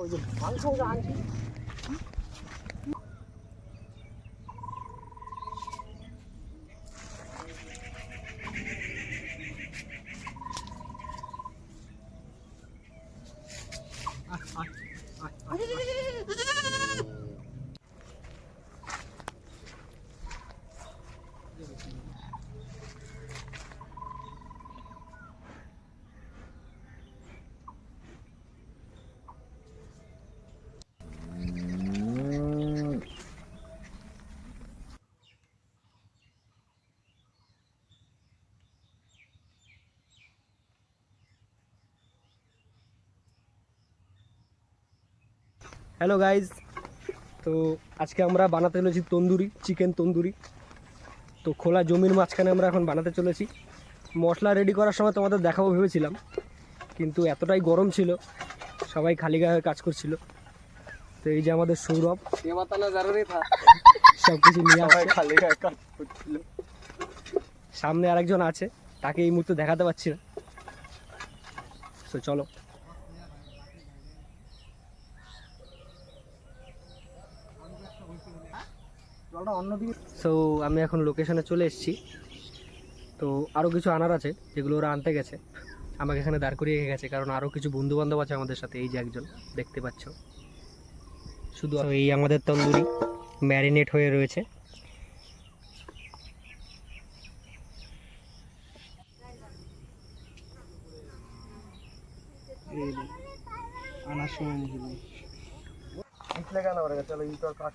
ওই যে মাংস আনছি হ্যালো গাইজ তো আজকে আমরা বানাতে চলেছি তন্দুরি চিকেন তন্দুরি। তো খোলা জমির মাঝখানে আমরা এখন বানাতে চলেছি। মশলা রেডি করার সময় তোমাদের দেখাবো ভেবেছিলাম কিন্তু এতটাই গরম ছিল সবাই খালি গায়ে কাজ করছিল। তো এই যে আমাদের সৌরভ সব কিছু নিয়ে খালি গায়ে কাজ করছিল। সামনে আরেকজন আছে তাকে এই মুহূর্তে দেখাতে পারছি না। তো চলো। আমরা অন্যদিকে সো আমি এখন লোকেশনে চলে এসেছি। তো আরও কিছু আনার আছে যেগুলো ওরা আনতে গেছে। আমাকে এখানে দাঁড় করিয়ে গেছে কারণ আরও কিছু বন্ধুবান্ধব আছে আমাদের সাথে এই যে একজন দেখতে পাচ্ছ। শুধু এই আমাদের তন্দুরি ম্যারিনেট হয়ে রয়েছে। আনার সময় নিয়ে চলো কাট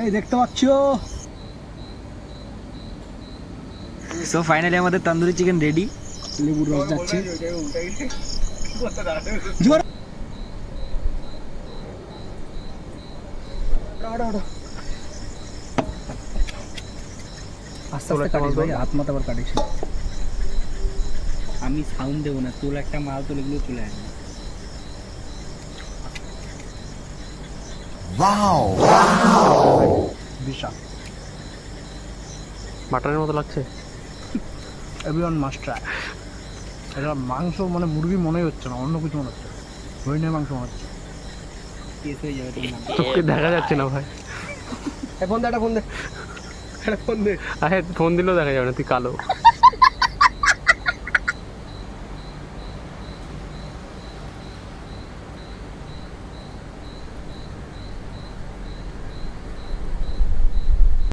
এই দেখতে পাচ্ছ? সো ফাইনালি আমাদের তন্দুরি চিকেন রেডি লেবুর রস যাচ্ছে। আস্তে আস্তে কাটিস ভাই। হাত মাথা আবার কাটিস। আমি সাউন্ড দেবো না তোর একটা মাল তোর এগুলো চলে আসবে। বিশাল। মাটনের মতো লাগছে? এভরিওয়ান মাস্ট ট্রাই এটা মাংস মানে মুরগি মনেই হচ্ছে না অন্য কিছু মনে হচ্ছে হরিণের মাংস মনে হচ্ছে। তোকে দেখা যাচ্ছে না ভাই। ফোন দে একটা ফোন দে একটা ফোন দে। আরে ফোন দিলেও দেখা যাবে না তুই কালো।